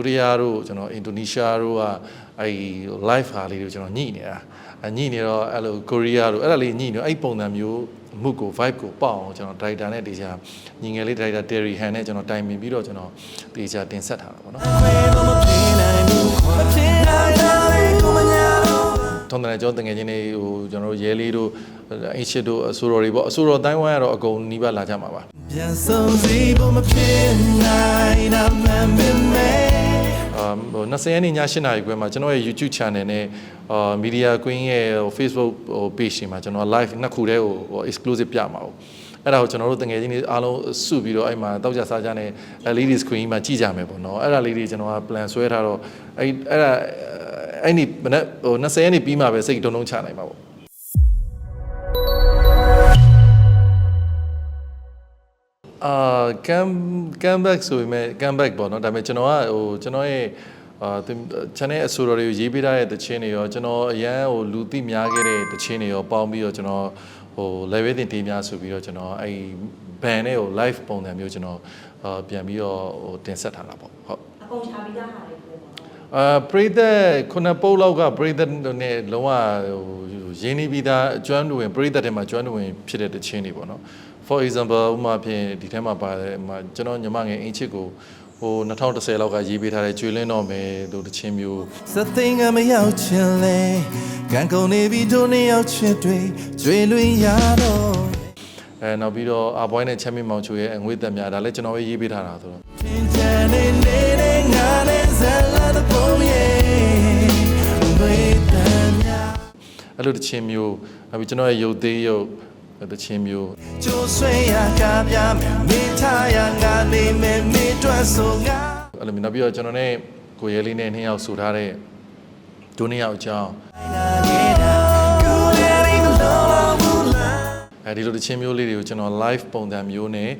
ယူရီးယားတို့ကျွန်တော်အင်ဒိုနီးရှားတို့ကအဲ့ live ဟာလေးတွေကျွန်တော်ညှိနေတာအညှိနေတော့အဲ့လိုကိုရီးယားတို့အဲ့ဒါလေးညှိနေတော့အဲ့ပုံစံမျိုးမှုကို vibe ကိုပေါအောင်ကျွန်တော် director နဲ့တေချာညီငယ်လေး director Terry Han နဲ့ကျွန်တော်တိုင်ပင်ပြီးတော့ကျွန်တော်တေချာတင်ဆက်ထားတာပေါ့နော်ထုံးတယ်ကျွန်တော်တငယ်ချင်းတွေဟိုကျွန်တော်တို့ရဲလေးတို့အင်ရှစ်တို့အဆိုတော်တွေပေါ့အဆိုတော်တိုင်းဝိုင်းကတော့အကုန်နီးပါးလာကြမှာပါပြန်ဆုံးစီဖို့မဖြစ်နိုင်တာမှန်ပေမဲ့အာဟို 20ရက်နေ့ည8နာရီခွဲမှာကျွန်တော်ရဲ့ YouTube channel နဲ့အာ Media Queen ရဲ့ဟို Facebook ဟို page တွေမှာကျွန်တော် live နှစ်ခုတည်းဟိုဟို exclusive ပြမှာဟုတ်အဲ့ဒါကိုကျွန်တော်တို့တငယ်ချင်းတွေအားလုံးစုပြီးတော့အဲ့မှာတောက်ကြစားကြနဲ့ LED screen မှာကြည့်ကြမယ်ပေါ့နော်အဲ့ဒါလေးတွေကျွန်တော်က plan ဆွဲထားတော့အဲ့အဲ့ဒါအဲ့ဒီမနေ့ဟို20ရက်နေ့ပြီးမှပဲစိတ်တုံးတုံးချနိုင်မှာပေါ့အာ cam cam back ဆိုပေမဲ့ cam back ပေါ့နော်ဒါပေမဲ့ကျွန်တော်ကဟိုကျွန်တော်ရဲ့ အာ channel အဆိုတော်တွေကိုရေးပေးထားတဲ့တခြင်းတွေရောကျွန်တော်အရန်ဟိုလူသိများခဲ့တဲ့တခြင်းတွေရောပေါင်းပြီးတော့ကျွန်တော်ဟို level တင်တင်များဆိုပြီးတော့ကျွန်တော်အဲ့ band နဲ့ဟို live ပုံစံမျိုးကျွန်တော်အာပြန်ပြီးတော့ဟိုတင်ဆက်ထားတာပေါ့ဟုတ်အကုန်ချပြီးသားဟာတွေပြောပါတော့အာပရိသတ်ခုနှစ်ပုတ်လောက်ကပရိသတ်နဲ့လုံးဝဟိုရင်းနှီးပြီးသားအကျွမ်းတူဝင်ပရိသတ်ထဲမှာကျွမ်းတူဝင်ဖြစ်တဲ့တခြင်းတွေပေါ့နော် for example ဥပမာဖြင့်ဒီထဲမှာပါတယ်ဟိုမှာကျွန်တော်ညီမငယ်အင်ချစ်ကို ဟို2010လောက်ကရေးပေးထားတဲ့ကျွေးလင်းတော့မယ်လို့တခြင်းမျိုးစသိငါမရောက်ချင်လေကံကုန်နေပြီတို့နှစ်ယောက်ချစ်တွေကျွေလွင်ရတော့အဲနောက်ပြီးတော့အဘွိုင်းနဲ့ချမ်းမြေမောင်ချိုရဲ့အငွေသက်များဒါလည်းကျွန်တော်ပဲရေးပေးထားတာဆိုတော့သင်ချန်နေနေငါနဲ့ဇလာတဲ့ပုံရဲ့ဝေးတမ်းများအဲ့လိုတခြင်းမျိုးနောက်ပြီးကျွန်တော်ရဲ့ရုပ်သေးရုပ် တခြင်းမျိုးကျိုးဆွေးရကားပြမယ်မိထားရငါနေမယ်မိတွတ်ဆိုငါအဲ့လိုမျိုးနောက်ပြီးတော့ကျွန်တော်နဲ့ကိုရဲလေးနဲ့နှစ်ယောက်ဆိုထားတဲ့ဒုနှစ်ယောက်အကြောင်းအဲဒီလိုတချင်းမျိုးလေးတွေကိုကျွန်တော် live ပုံစံမျိုးနဲ့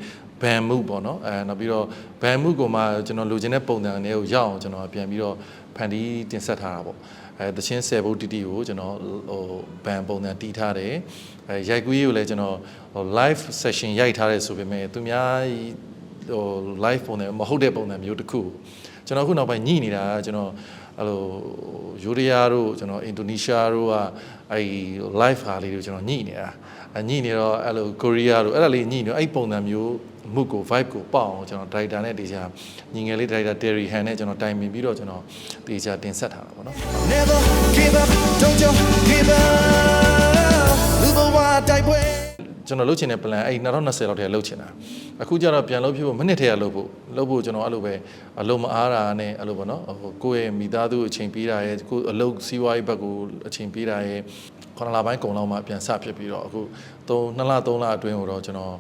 ban မှုပေါ့နော်အဲနောက်ပြီးတော့ ban မှုကိုမှကျွန်တော်လိုချင်တဲ့ပုံစံတွေကိုရအောင်ကျွန်တော်ပြန်ပြီးတော့ဖန်တီးတင်ဆက်ထားတာပေါ့ အဲတချင်း10ဘုတ်တီတီကိုကျွန်တော်ဟို ban ပုံစံတီးထားတယ်အဲရိုက်ကူးရေးကိုလည်းကျွန်တော်ဟို live session ရိုက်ထားတယ်ဆိုပေမဲ့သူများဟို live ပုံစံမဟုတ်တဲ့ပုံစံမျိုးတစ်ခုကျွန်တော်ခုနောက်ပိုင်းညှိနေတာကကျွန်တော် အဲ့လိုယူရီးယားတို့ကျွန်တော်အင်ဒိုနီးရှားတို့ကအဲ့ live ဟာလေးတွေကျွန်တော်ညှိနေတာအညှိနေတော့အဲ့လိုကိုရီးယားတို့အဲ့ဒါလေးညှိနေတော့အဲ့ပုံစံမျိုးမှုကို vibe ကိုပေါအောင်ကျွန်တော် director နဲ့တေချာညီငယ်လေး director Terry Han နဲ့ကျွန်တော်တိုင်ပင်ပြီးတော့ကျွန်တော်တေချာတင်ဆက်ထားတာပေါ့နော် Never give up don't you give up လူဘဝတိုက်ပွဲ ကျွန်တော်လုပ်ချင်တဲ့ plan အဲ့2020လောက်တည်းကလုပ်ချင်တာအခုကျတော့ပြန်လုပ်ဖြစ်ဖို့မိနစ်တည်းကလုပ်ဖို့လုပ်ဖို့ကျွန်တော်အဲ့လိုပဲအလုံးမအားတာနဲ့အဲ့လိုပေါ့နော်ဟိုကိုယ့်ရဲ့မိသားစုအချိန်ပေးတာရဲ့ကိုယ်အလုပ်စီးပွားရေးဘက်ကိုအချိန်ပေးတာရဲ့ခုနလပိုင်းကုန်လောက်မှပြန်စဖြစ်ပြီးတော့အခု3နှစ်လ3လအတွင်းကိုတော့ကျွန်တော်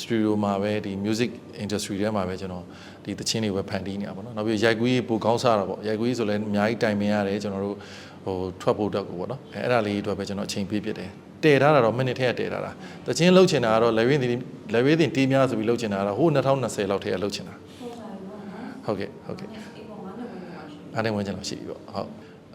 စတူဒီယိုမှာပဲဒီ music industry ထဲမှာပဲကျွန်တော်ဒီသချင်းတွေပဲဖန်တီးနေတာပေါ့နော်နောက်ပြီးရိုက်ကူးရေးပိုကောင်းစားတာပေါ့ရိုက်ကူးရေးဆိုလည်းအများကြီးတိုင်ပင်ရတယ်ကျွန်တော်တို့ဟိုထွက်ဖို့အတွက်ကိုပေါ့နော်အဲအဲ့ဒါလေးအတွက်ပဲကျွန်တော်အချိန်ပေးဖြစ်တယ် တည်ထားတာတော့မိနစ်ထဲကတည်ထားတာတချင်းလှုပ်ချင်တာကတော့ level တင် level တင်တီးများဆိုပြီးလှုပ်ချင်တာကတော့ဟို2020လောက်ထဲကလှုပ်ချင်တာဟုတ်ပါဘူးနော်ဟုတ်ကဲ့ဟုတ်ကဲ့ဒီပုံမှာလည်းဝင်ပါရှိအားနဲ့ဝင်ချင်လို့ရှိပြီပေါ့ဟုတ်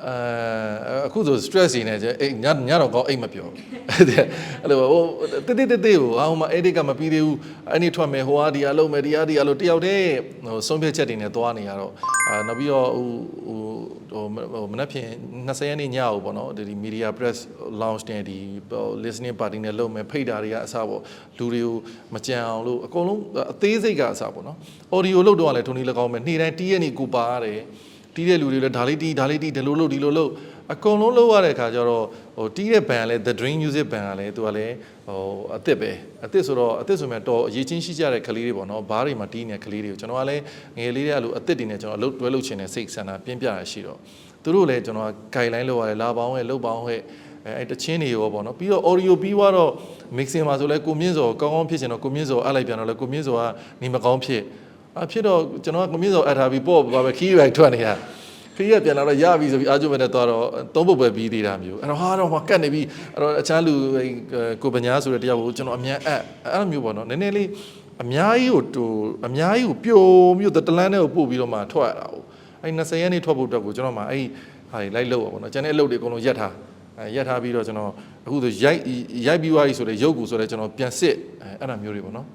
အဲအခုဆို stress နေနေကြအိတ်ညညတော့ကောင်းအိတ်မပြောဘူးအဲ့လိုဟိုတိတိတိတိဟိုဟိုမှာ edit ကမပြီးသေးဘူးအဲ့ဒီထွက်မယ်ဟိုဟာဒီအလုပ်မယ်ဒီဟာဒီအလုပ်တယောက်တည်းဟိုဆုံးဖြတ်ချက်တွေနဲ့သွားနေရတော့အာနောက်ပြီးတော့ဟိုဟို ဟိုမနေ့ဖြန်20ရက်နေ့ညအောင်ပေါ့နော်ဒီ media press launch နဲ့ဒီ listening party နဲ့လုပ်မယ်ဖိတ်တာတွေကအစပေါ့လူတွေကိုမကြံအောင်လို့အကုန်လုံးအသေးစိတ်ကအစပေါ့နော် audio လုပ်တော့လည်းထုံနေလည်းကောင်းမယ်နေ့တိုင်းတီးရနေကိုပါရတယ်တီးတဲ့လူတွေလည်းဒါလေးတီးဒါလေးတီးဒီလိုလုပ်ဒီလိုလုပ် အကုန်လုံးလုပ်ရတဲ့အခါကျတော့ဟိုတီးတဲ့ band ကလည်း The Dream Music Band ကလည်းသူကလည်းဟိုအစ်စ်ပဲအစ်စ်ဆိုတော့အစ်စ်ဆိုမြတော့အရေးချင်းရှိကြတဲ့ကလေးတွေပေါ့နော်ဘားတွေမှာတီးနေတဲ့ကလေးတွေကိုကျွန်တော်ကလည်းငယ်လေးတွေအဲ့လိုအစ်စ်တွေနဲ့ကျွန်တော်အလုပ်တွဲလုပ်ချင်တဲ့စိတ်ဆန္ဒပြင်းပြရရှိတော့သူတို့လည်းကျွန်တော်က guideline လုပ်ရတယ်လာပေါင်းရဲ့လုပ်ပေါင်းရဲ့အဲအဲ့တချင်းတွေရောပေါ့နော်ပြီးတော့ audio ပြီးသွားတော့ mixing မှာဆိုလဲကိုမြင့်စောကောင်းကောင်းဖြစ်ချင်တော့ကိုမြင့်စောအပ်လိုက်ပြန်တော့လဲကိုမြင့်စောကနေမကောင်းဖြစ်အဖြစ်တော့ကျွန်တော်ကကိုမြင့်စောအပ်ထားပြီးပေါ့ပါပဲ key right ထွက်နေတာ ခရီးကပြန်လာတော့ရပြီဆိုပြီးအာကျုံမဲ့နဲ့သွားတော့သုံးပုတ်ပဲပြီးသေးတာမျိုးအဲ့တော့ဟာတော့ဟောကတ်နေပြီအဲ့တော့အခြားလူကိုပညာဆိုတဲ့တယောက်ကိုကျွန်တော်အမြန်အပ်အဲ့လိုမျိုးပေါ့နော်နည်းနည်းလေးအများကြီးကိုတူအများကြီးကိုပျော်မျိုးတလန်းနဲ့ကိုပို့ပြီးတော့မှထွက်ရတာကိုအဲ့20ရက်နေ့ထွက်ဖို့အတွက်ကိုကျွန်တော်မှအဲ့ဟာတွေလိုက်လို့ပါပေါ့နော်ကျန်တဲ့အလုပ်တွေအကုန်လုံးရက်ထားအဲရက်ထားပြီးတော့ကျွန်တော်အခုဆိုရိုက်ရိုက်ပြီးသွားပြီဆိုတဲ့ရုပ်ကိုဆိုတဲ့ကျွန်တော်ပြန်စစ်အဲအဲ့ဒါမျိုးတွေပေါ့နော်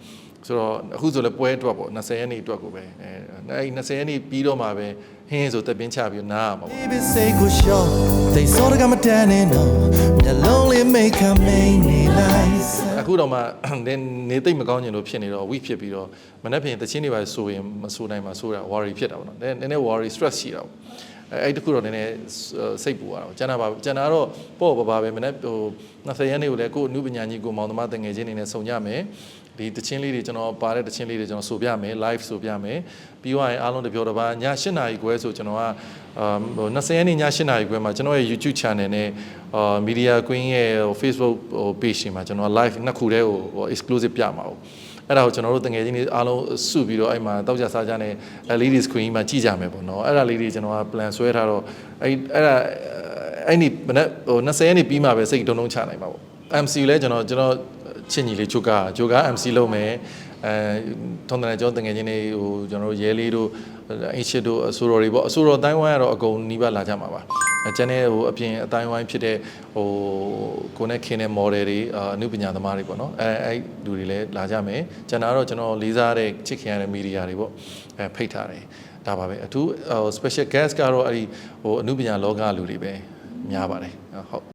ဆိုတော့အခုဆိုလည်းပွဲအတွက်ပေါ့20ရက်နေ့အတွက်ကိုပဲအဲအဲ့20ရက်နေ့ပြီးတော့မှပဲဟင်းဆိုတက်ပင်းချပြီးနားရမှာပေါ့ Baby say go show they saw the come down in no me lonely make a main lies အခုတော့မှနေနေသိမ့်မကောင်းကျင်လို့ဖြစ်နေတော့ weak ဖြစ်ပြီးတော့မနေ့ပြင်တချင်းတွေပါဆိုရင်မဆိုနိုင်မှာဆိုတာ worry ဖြစ်တာပေါ့နော်နည်းနည်း worry stress ရှိတာပေါ့အဲအဲ့တခုတော့နည်းနည်းစိတ်ပူရတော့ကျန်တာပါကျန်တာတော့ပေါ့ပါပါပဲမနေ့ဟို20ရက်နေ့ကိုလည်းကို့အမှုပညာကြီးကိုမောင်သမားတငယ်ချင်းနေနဲ့ဆုံကြမယ် ဒီတချင်းလေးတွေကျွန်တော်ပါတဲ့တချင်းလေးတွေကျွန်တော်ဆိုပြမယ် live ဆိုပြမယ်ပြီးသွားရင်အားလုံးတပြောတပါည8နာရီခွဲဆိုကျွန်တော်ကအာဟို20ရက်နေ့ည8နာရီခွဲမှာကျွန်တော်ရဲ့ YouTube channel နဲ့အာ Media Queen ရဲ့ Facebook ဟို page တွေမှာကျွန်တော် live နှစ်ခုတည်းကိုဟို exclusive ပြမှာပေါ့အဲ့ဒါကိုကျွန်တော်တို့တငယ်ချင်းတွေအားလုံးစုပြီးတော့အဲ့မှာတောက်ကြစားကြနဲ့ LED screen မှာကြည့်ကြမယ်ပေါ့နော်အဲ့ဒါလေးတွေကျွန်တော်က plan ဆွဲထားတော့အဲ့အဲ့ဒါအဲ့ဒီမနေ့ဟို20ရက်နေ့ပြီးမှပဲစိတ်တုံးတုံးချနိုင်မှာပေါ့ MC လဲကျွန်တော်ကျွန်တော် ချစ်ညီလေးဂျိုကာဂျိုကာ MC လုပ်မယ်အဲထုံးတယ်ကျွန်တော်တငယ်ချင်းတွေဟိုကျွန်တော်တို့ရဲလေးတို့အင်ရှစ်တို့အဆိုတော်တွေပေါ့အဆိုတော်တိုင်းဝိုင်းကတော့အကုန်နီးပါးလာကြမှာပါအကျန်တဲ့ဟိုအပြင်အတိုင်းဝိုင်းဖြစ်တဲ့ဟိုကိုနဲ့ခင်းတဲ့ model တွေအာအနုပညာသမားတွေပေါ့နော်အဲအဲ့လူတွေလည်းလာကြမယ်ကျန်တာကတော့ကျွန်တော်လေးစားတဲ့ချစ်ခင်ရတဲ့မီဒီယာတွေပေါ့အဲဖိတ်ထားတယ်ဒါပါပဲအထူးဟို special guest ကတော့အဲ့ဒီဟိုအနုပညာလောကလူတွေပဲများပါတယ်ဟုတ်